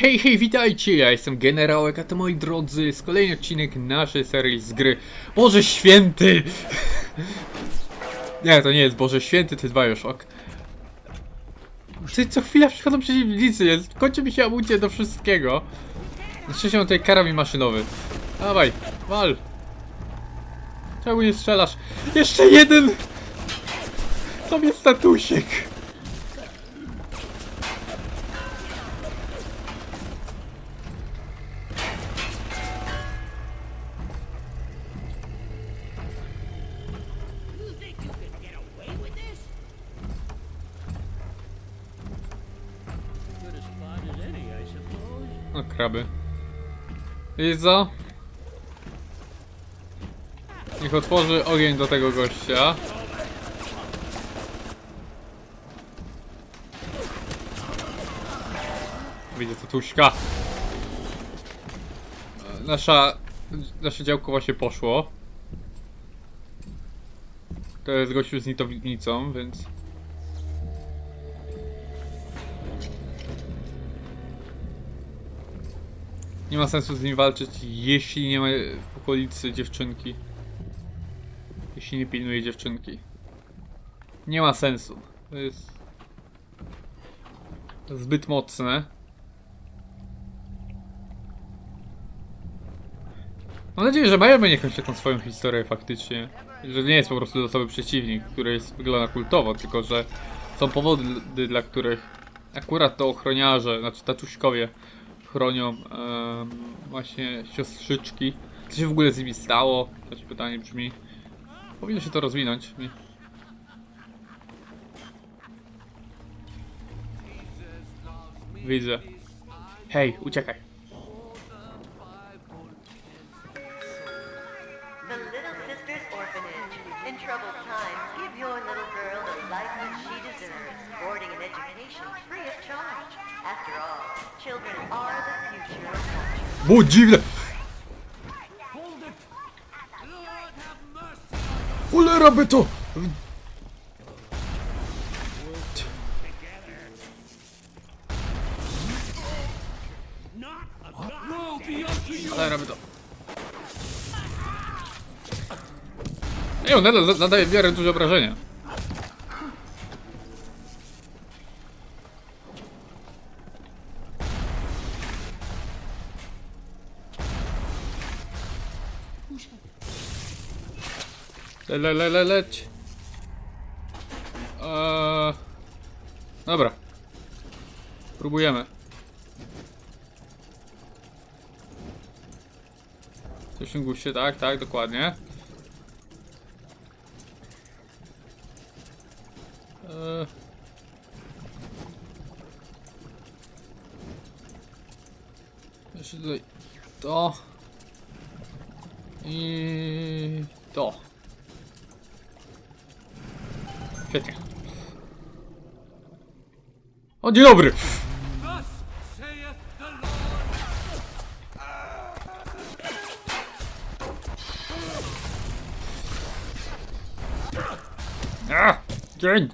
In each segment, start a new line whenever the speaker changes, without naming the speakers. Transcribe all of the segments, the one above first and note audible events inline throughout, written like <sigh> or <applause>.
Hej, hej, witajcie! Ja jestem Generałek, a to moi drodzy, jest kolejny odcinek naszej serii z gry Boże Święty! <laughs> nie, to nie jest Boże Święty, to jest Bioshock. Ty co chwila przychodzą przeciwnicy, jest, kończy mi się amunicja do wszystkiego. Na szczęście mam tutaj karabin maszynowy. Dawaj, wal! Czemu nie strzelasz? Jeszcze jeden! To jest statusiek!
I
co? Niech otworzy ogień do tego gościa. Widzę tatuśka. Nasza... Nasze działko właśnie poszło. To jest gościu z nitownicą, więc... Nie ma sensu z nim walczyć, jeśli nie ma w okolicy dziewczynki. Jeśli nie pilnuje dziewczynki. Nie ma sensu. To jest zbyt mocne. Mam nadzieję, że mają jakąś taką swoją historię faktycznie. Że nie jest po prostu losowy przeciwnik, który jest, wygląda kultowo, tylko że są powody, dla których akurat to ochroniarze, znaczy tatuśkowie chronią właśnie siostrzyczki. Co się w ogóle z nimi stało? Się pytanie brzmi. Powinno się to rozwinąć. Widzę. Hej, uciekaj. Było dziwne! Cholera by to! Cholera by to. Ej, on nadal za- zadaje w miarę duże obrażenia. Le, le, le, le, leć. Eee, dobra. Próbujemy. Zasięgu się, tak, tak, dokładnie. Eee. Jeszcze tutaj to. I to. Świetnie. O, dzień dobry! A! Dzień!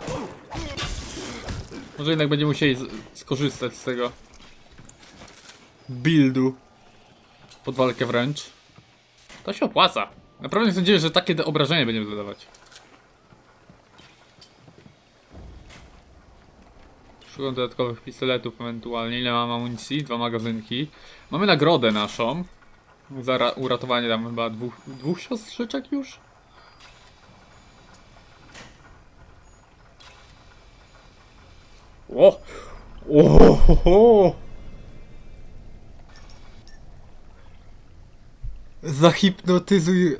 Może jednak będziemy musieli skorzystać z tego buildu pod walkę wręcz. To się opłaca. Naprawdę sądziłem, że takie obrażenia będziemy zadawać. Szukam dodatkowych pistoletów ewentualnie. Ile mam amunicji? Dwa magazynki. Mamy nagrodę naszą. Za ra- uratowanie tam chyba dwóch, dwóch siostrzyczek już? O! O! Zahipnotyzuj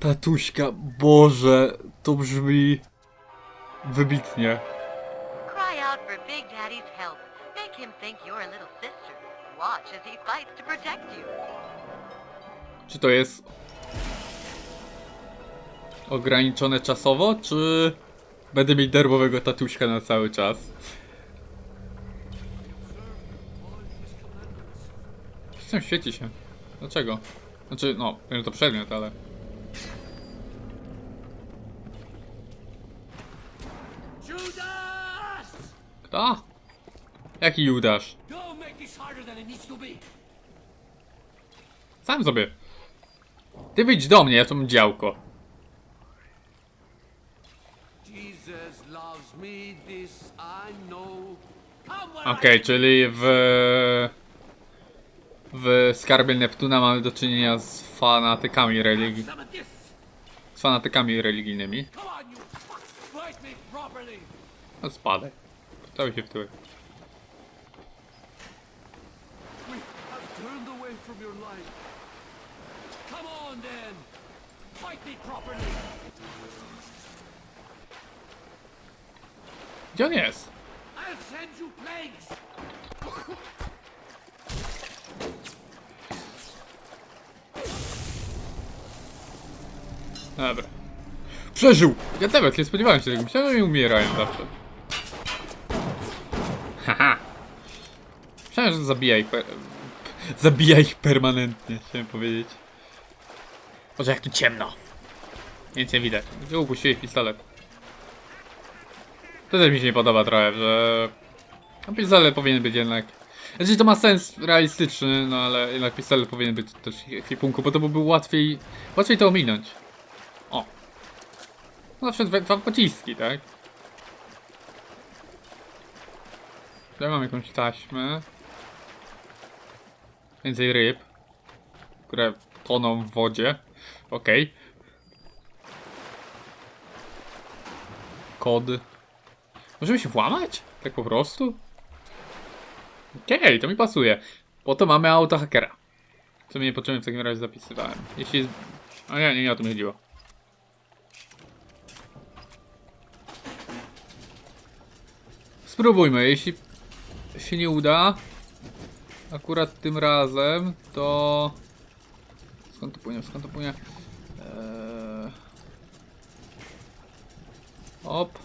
tatuśka. Boże, to brzmi wybitnie.
Cry out for Big Daddy's help. Make him think you're a little sister. Watch as he fights to protect you.
Czy to jest ograniczone czasowo, czy będę mieć darmowego tatuśka na cały czas? System świeci się. Dlaczego? Znaczy, no, to przedmiot, ale...
Judas!
Kto? Jaki Judasz?
Don't make this harder than it needs to be.
Sam sobie. Ty wyjdź do mnie, ja to mam działko. Okej,
I
czyli w... W skarbie Neptuna mamy do czynienia z fanatykami religii... Z fanatykami religijnymi. No spadaj. Cały się w tyłek. Gdzie on jest? Dobra. Przeżył! Ja nawet nie spodziewałem się tego. Myślałem, że oni umierają zawsze. Haha. Myślałem, że zabija ich... Zabija ich permanentnie, chciałem powiedzieć. Boże, jak tu ciemno. Nic nie widać. Gdzie upuściłeś pistolet? To też mi się nie podoba trochę, że... No pistolet powinien być jednak... Znaczy to ma sens realistyczny, no ale jednak pistolet powinien być też w ekwipunku, bo to byłby łatwiej... Łatwiej to ominąć. O. Zawsze dwa, dwa pociski, tak? Tutaj mam jakąś taśmę. Więcej ryb. Które toną w wodzie. Okej. Kod. Możemy się włamać? Tak po prostu? Okej, to mi pasuje. Po to mamy auto hakera. Co mnie niepotrzebnie w takim razie zapisywałem. Jeśli. A nie, nie, nie o to mi chodziło. Spróbujmy, jeśli się nie uda, akurat tym razem, to... Skąd to płynie, skąd to płynie? Eee... Op.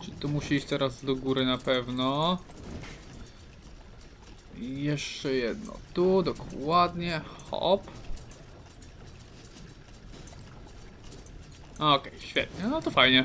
Czy to musi iść teraz do góry na pewno? Jeszcze jedno. Tu, dokładnie. Hop. Okej, świetnie. No to fajnie.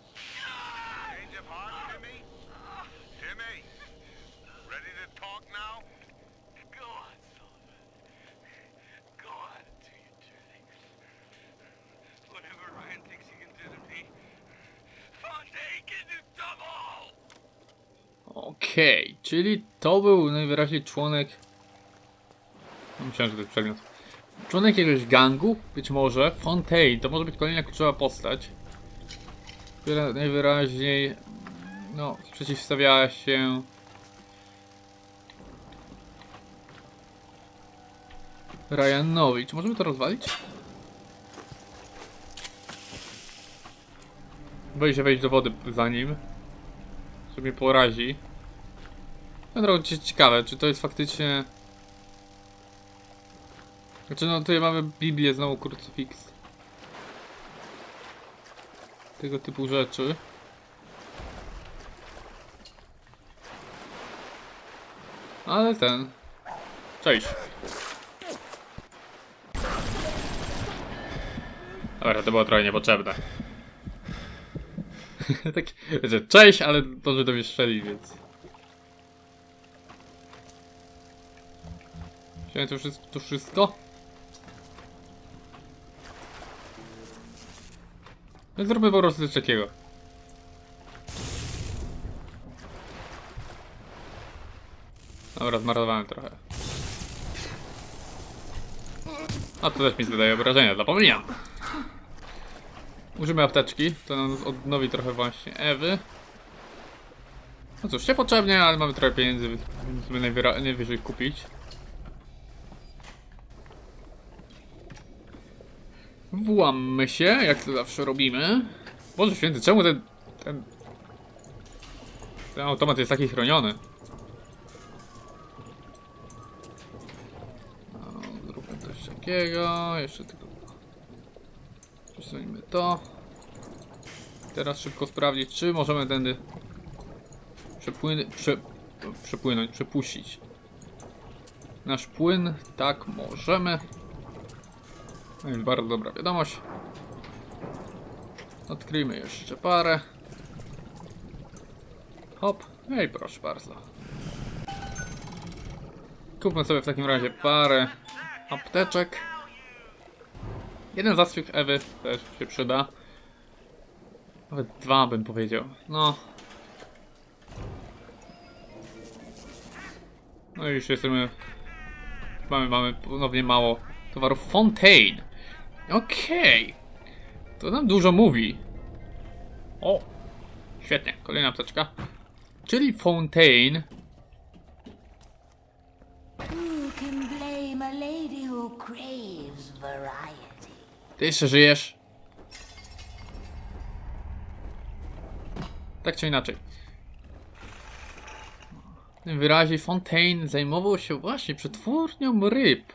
Heart, Timmy? Timmy? Ready to talk now?
Go on, Sullivan. Go on and do your. Whatever Ryan thinks he can do to me, can do double!
Okej, czyli to był najwyraźniej członek. Myślałem, że to jest przedmiot. Członek jakiegoś gangu? Być może. Fontaine, to może być kolejna kluczowa postać. Która najwyraźniej. No, przeciwstawiała się. Ryanowi. Czy możemy to rozwalić? Boję się wejść do wody za nim. Co mnie porazi. No ci- ciekawe, czy to jest faktycznie... Znaczy no tutaj mamy Biblię, znowu krucyfiks. Tego typu rzeczy. Ale ten... Cześć. Dobra, to było trochę niepotrzebne. <laughs> tak, wiecie, cześć, ale to, że do mnie strzeli, więc... Wziąłem to wszystko, to wszystko? No zróbmy po prostu coś takiego. Dobra, zmarnowałem trochę. A to też mi zadaje obrażenia, zapomniałem. Użyjmy apteczki, to nam odnowi trochę właśnie Ewy. No cóż, niepotrzebnie, ale mamy trochę pieniędzy, więc najwyżej kupić. Włammy się, jak to zawsze robimy. Boże święty, czemu ten... ten... Ten automat jest taki chroniony? No, zróbmy coś takiego, jeszcze tylko... Przesunijmy to. Teraz szybko sprawdzić, czy możemy tędy prze, przepłynąć, przepuścić. Nasz płyn, tak, możemy. Bardzo dobra wiadomość. Odkryjmy jeszcze parę. Hop, no i proszę bardzo. Kupmy sobie w takim razie parę apteczek. Jeden zastrzyk Ewy też się przyda. Nawet dwa bym powiedział. No. No i już jesteśmy. Mamy, mamy ponownie mało towarów. Fontaine. Okej. To nam dużo mówi. O. Świetnie. Kolejna apteczka. Czyli Fontaine. Ty jeszcze żyjesz? Tak czy inaczej. Wyraźnie Fontaine zajmował się właśnie przetwórnią ryb.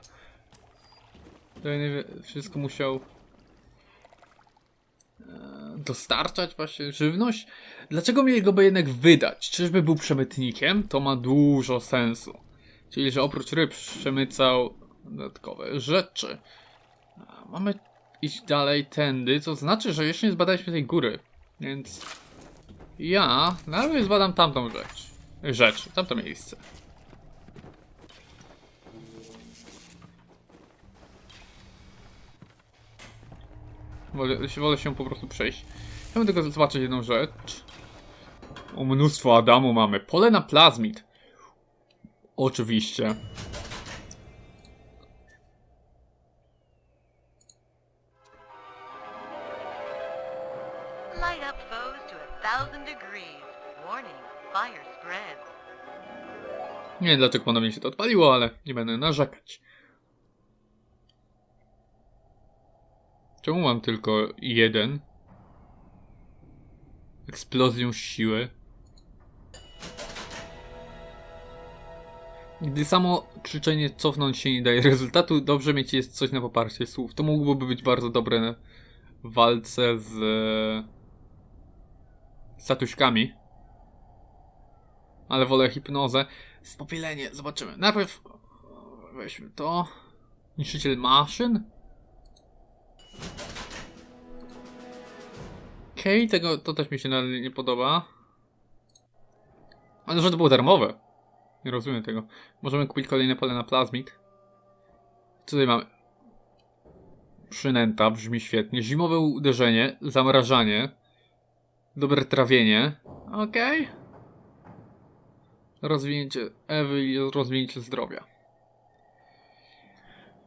To wszystko musiał e, dostarczać właśnie żywność. Dlaczego mieli go by jednak wydać? Czyżby był przemytnikiem? To ma dużo sensu. Czyli, że oprócz ryb przemycał dodatkowe rzeczy. Mamy iść dalej tędy, co znaczy, że jeszcze nie zbadaliśmy tej góry. Więc ja najpierw zbadam tamtą rzecz. Rzecz, tamto miejsce. Wolę, wolę się po prostu przejść. Chciałbym tylko zobaczyć jedną rzecz. O, mnóstwo Adamu mamy. Pole na plazmid. Oczywiście. Nie wiem dlaczego ponownie się to odpaliło, ale nie będę narzekać. Czemu mam tylko jeden? Eksplozją siły. Gdy samo krzyczenie cofnąć się nie daje rezultatu, dobrze mieć jest coś na poparcie słów. To mogłoby być bardzo dobre w walce z statuśkami. Ale wolę hipnozę. Spopielenie, zobaczymy. Najpierw weźmy to. Niszczyciel maszyn. Okej, okay, tego to też mi się nie podoba. Ale że to było darmowe. Nie rozumiem tego. Możemy kupić kolejne pole na plazmid. Co tutaj mamy? Przynęta, brzmi świetnie. Zimowe uderzenie, zamrażanie. Dobre trawienie. Okej. Okay. Rozwinięcie Ewy i rozwinięcie zdrowia.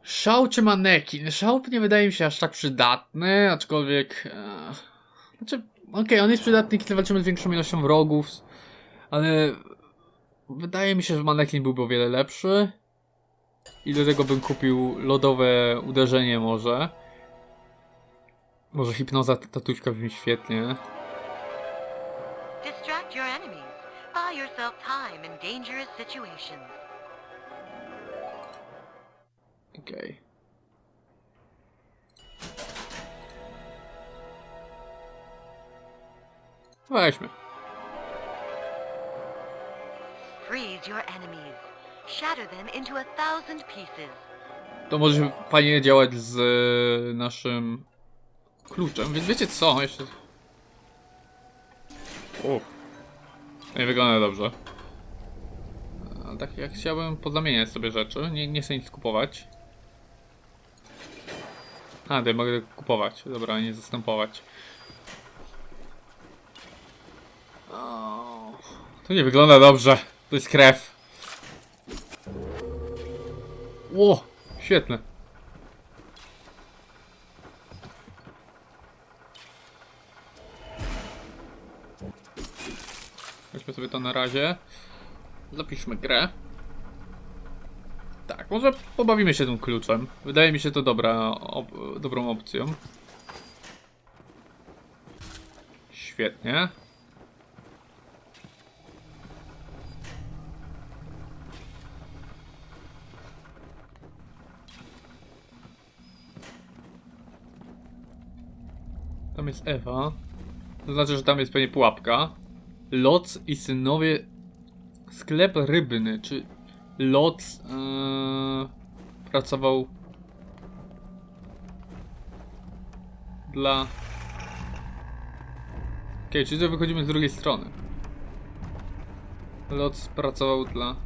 Szał czy manekin? Szał nie wydaje mi się aż tak przydatny, aczkolwiek... znaczy, okej, okay, on jest przydatny, kiedy walczymy z większą ilością wrogów, ale wydaje mi się, że manekin byłby o wiele lepszy. I do tego bym kupił lodowe uderzenie może. Może hipnoza tatuśka brzmi świetnie.
Distract your enemies. Buy yourself time in dangerous situations.
Okej. Weźmy.
Freeze your enemies. Shatter them into a thousand pieces.
To może fajnie działać z e, naszym kluczem, więc wiecie co? Jeszcze... O. Nie wygląda dobrze. A tak jak chciałbym pozamieniać sobie rzeczy, nie, nie chcę nic kupować. A, tutaj mogę kupować, dobra, nie zastępować. O, to nie wygląda dobrze, to jest krew. Ło, świetne. Weźmy sobie to na razie. Zapiszmy grę. Tak. może pobawimy się tym kluczem. Wydaje mi się to dobra, op dobrą opcją. Świetnie. Jest Ewa. To znaczy, że tam jest pewnie pułapka. Loc i synowie. Sklep rybny. Czy Loc yy, pracował dla. Okej, czyli to wychodzimy z drugiej strony. Loc pracował dla.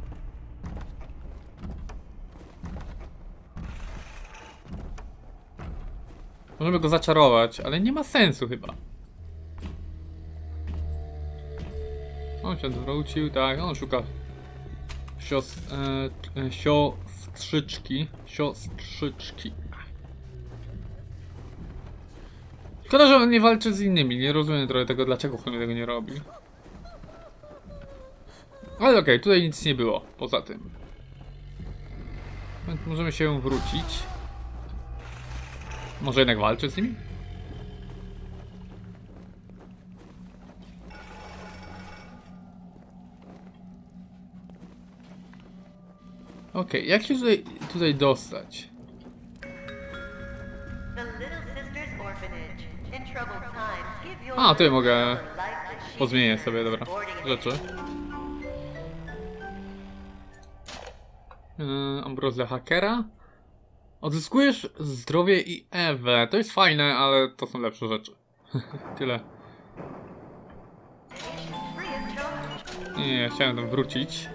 Możemy go zaczarować, ale nie ma sensu chyba. On się odwrócił, tak, on szuka sios, e, e, siostrzyczki, siostrzyczki. Szkoda, że on nie walczy z innymi, nie rozumiem trochę tego, dlaczego on tego nie robi. Ale okej, tutaj nic nie było, poza tym. Więc możemy się wrócić. Może jednak walczy z nimi? Okej, jak się tutaj, tutaj dostać? A, tutaj mogę
deserves.
sobie, dobra, rzeczy. Yy, ambrozja hakera. Odzyskujesz zdrowie i Ewę. To jest fajne, ale to są lepsze rzeczy. <laughs> Tyle. Nie, chciałem tam wrócić.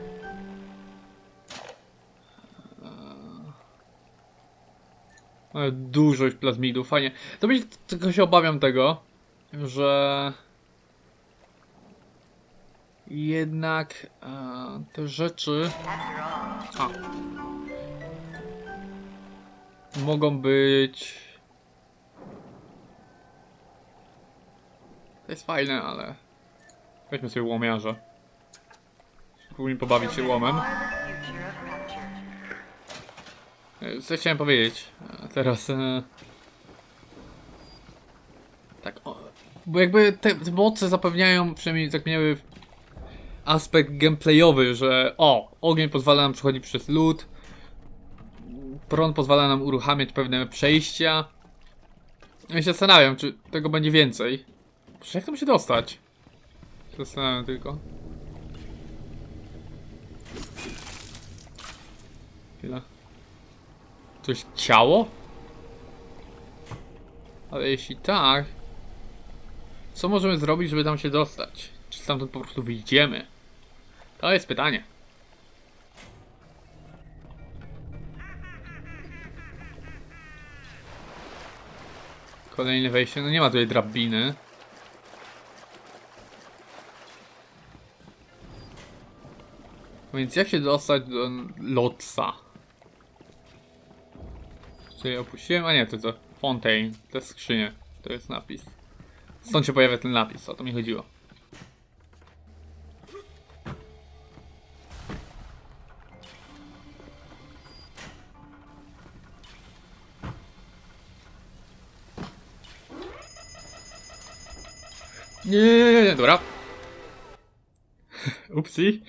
Ale dużo już plazmidów, fajnie. To będzie, tylko się obawiam tego, że jednak e, te rzeczy a, mogą być. To jest fajne, ale weźmy sobie łomiarza. Spróbujmy pobawić się łomem. Co chciałem powiedzieć? E, Teraz. E... Tak, o, bo jakby te, te moce zapewniają, przynajmniej tak miały aspekt gameplayowy, że o, ogień pozwala nam przechodzić przez lód, prąd pozwala nam uruchamiać pewne przejścia. Ja się zastanawiam, czy tego będzie więcej. Przecież jak tam się dostać? Zastanawiam tylko. Chwila. Jest ciało? Ale jeśli tak, co możemy zrobić, żeby tam się dostać? Czy stamtąd po prostu wyjdziemy? To jest pytanie. Kolejne wejście, no nie ma tutaj drabiny. Więc jak się dostać do Lotsa? Czyli opuściłem, a nie, to co? Fontaine, to jest skrzynie, to jest napis. Stąd się pojawia ten napis, o to mi chodziło. Nie, nie, nie, nie, dobra. Upsi.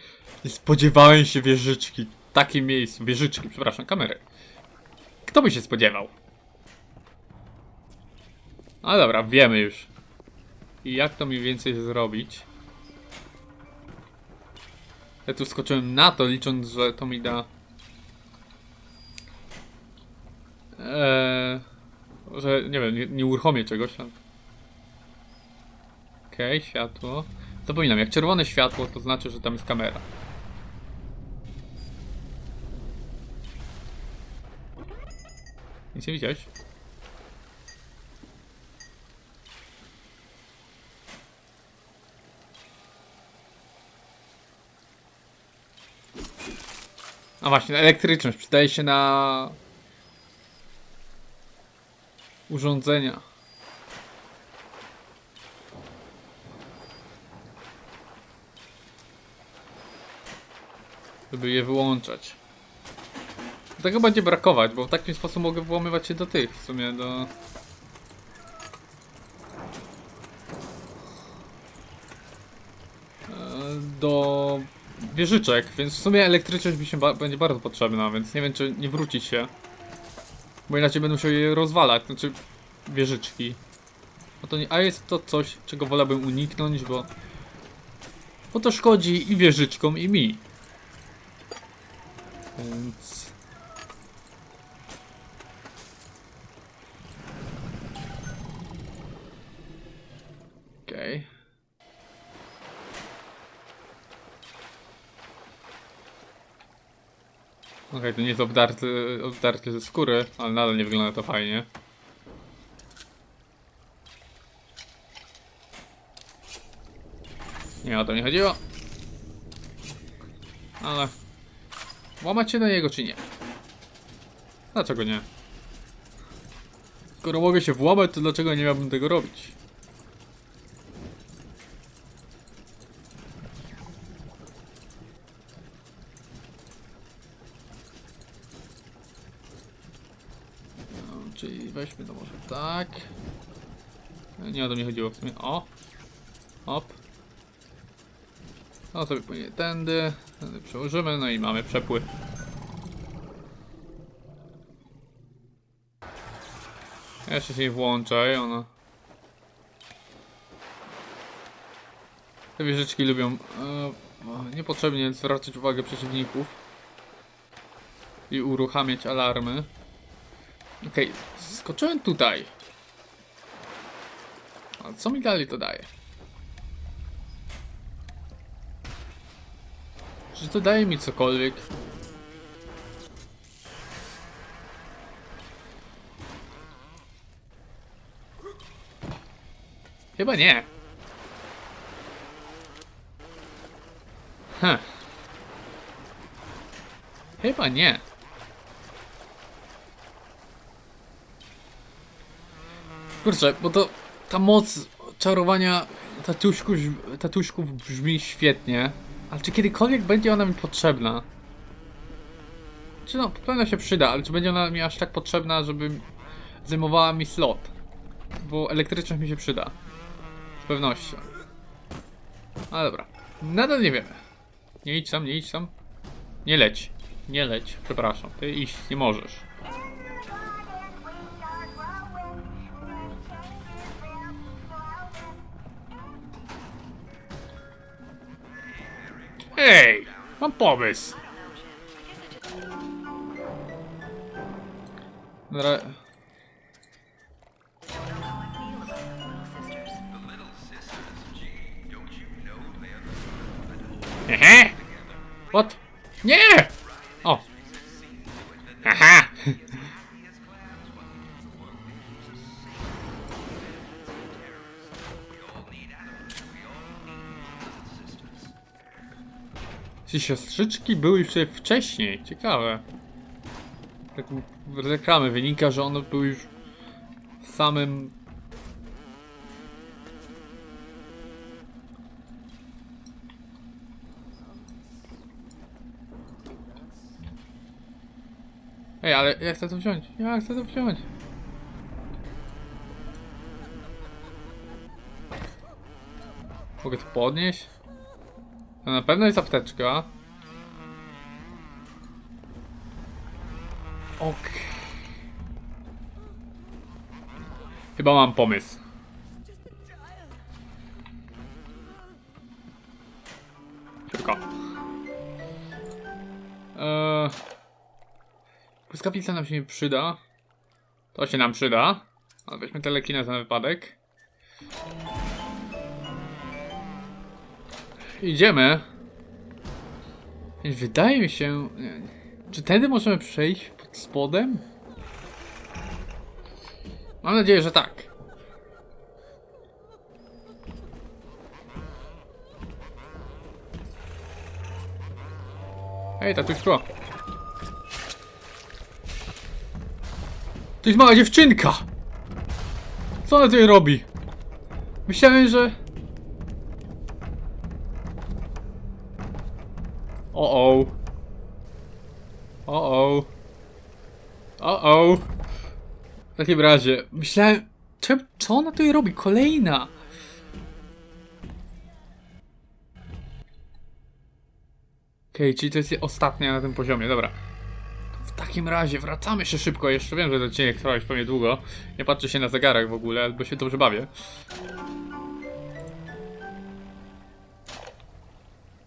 Nie spodziewałem się wieżyczki. W takim miejscu. Wieżyczki, przepraszam, kamery. Kto by się spodziewał? Ale dobra, wiemy już. I jak to mniej więcej zrobić? Ja tu skoczyłem na to, licząc, że to mi da... Eee, że, nie wiem, nie, nie uruchomię czegoś tam. Okej, światło. Zapominam, jak czerwone światło, to znaczy, że tam jest kamera. Nic nie widziałeś? A właśnie, elektryczność przydaje się na urządzenia. Żeby je wyłączać. Tego będzie brakować, bo w taki sposób mogę włamywać się do tych, w sumie do... E, Do wieżyczek, więc w sumie elektryczność mi się ba będzie bardzo potrzebna, więc nie wiem czy nie wrócić się. Bo inaczej będę musiał je rozwalać, znaczy wieżyczki. A, to nie, a jest to coś, czego wolałbym uniknąć, bo... Bo to szkodzi i wieżyczkom, i mi. Więc... Okej. Okej, to nie jest obdarty, obdarty ze skóry, ale nadal nie wygląda to fajnie. Nie o to nie chodziło. Ale... Łamać się do niego czy nie? Dlaczego nie? Skoro mogę się włamać, to dlaczego nie miałbym tego robić? No, weźmy to może tak. Nie o to mi chodziło w sumie. O! Op. No sobie tędy, tędy przełożymy, no i mamy przepływ. Jeszcze się włączaj, ona. Te wieżyczki lubią e, niepotrzebnie zwracać uwagę przeciwników i uruchamiać alarmy. Okej, skoczyłem tutaj. A co mi dalej to daje? Czy to daje mi cokolwiek? Chyba nie. Hm. Chyba nie. Kurczę, bo to ta moc czarowania tatuśków, tatuśków brzmi świetnie. Ale czy kiedykolwiek będzie ona mi potrzebna? Czy no, pewno się przyda, ale czy będzie ona mi aż tak potrzebna, żeby zajmowała mi slot? Bo elektryczność mi się przyda. Z pewnością. Ale dobra. Nadal nie wiemy. Nie idź tam, nie idź tam. Nie leć. Nie leć, przepraszam. Ty iść nie możesz. Hej! Mam pomysł. Dobra. Ehe! What? Nie! O! Aha! Ci siostrzyczki były już tutaj wcześniej, ciekawe. Tak reklamy wynika, że one były już w samym... Ej, ale ja chcę to wziąć, ja chcę to wziąć. Mogę to podnieść? To na pewno jest apteczka. Ok. Chyba mam pomysł. Szybko. Eee, błyskawica nam się nie przyda. To się nam przyda. Ale weźmy telekinez na wypadek. Idziemy. Wydaje mi się... Czy tędy możemy przejść pod spodem? Mam nadzieję, że tak. Hej, tatuśko. To jest mała dziewczynka! Co ona tutaj robi? Myślałem, że... O o. O o. O, o. W takim razie, myślałem, czem, co ona tutaj robi? Kolejna. Okej, czyli to jest ostatnia na tym poziomie, dobra. W takim razie wracamy się szybko. Jeszcze wiem, że ten odcinek trwa już pewnie długo. Nie patrzę się na zegarek w ogóle, bo się dobrze bawię.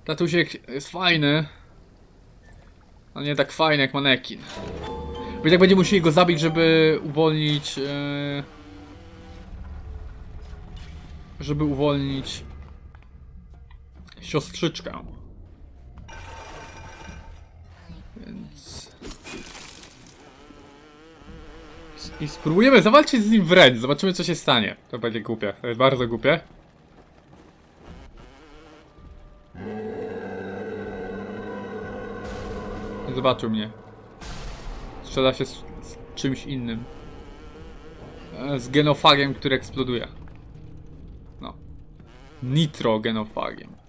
Tatusiek jest fajny. Ale nie tak fajny jak manekin. Bo i tak będzie musieli go zabić, żeby uwolnić... E... Żeby uwolnić... Siostrzyczkę. Więc... I spróbujemy zawalczyć z nim wręcz. Zobaczymy co się stanie. To będzie głupie. To jest bardzo głupie. Nie zobaczył mnie. Strzela się z, z czymś innym. E, Z genofagiem, który eksploduje. No. Nitrogenofagiem.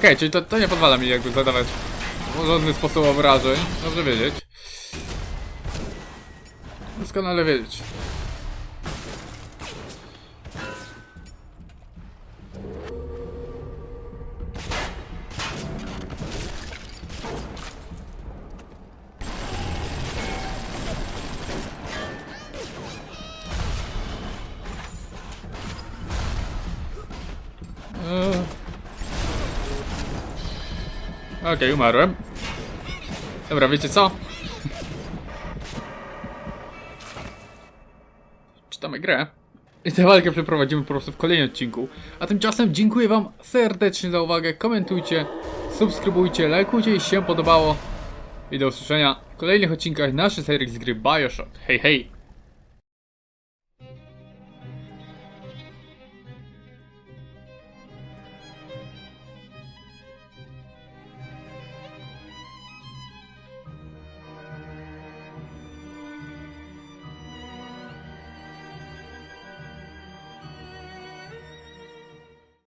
Okej, czyli to, to nie pozwala mi jakby zadawać żadny sposób obrażeń. Dobrze wiedzieć. Doskonale wiedzieć. Okej, umarłem. Dobra, wiecie co? Czytamy grę. I tę walkę przeprowadzimy po prostu w kolejnym odcinku. A tymczasem dziękuję wam serdecznie za uwagę. Komentujcie, subskrybujcie, lajkujcie, jeśli się podobało. I do usłyszenia w kolejnych odcinkach naszej serii z gry Bioshock. Hej, hej!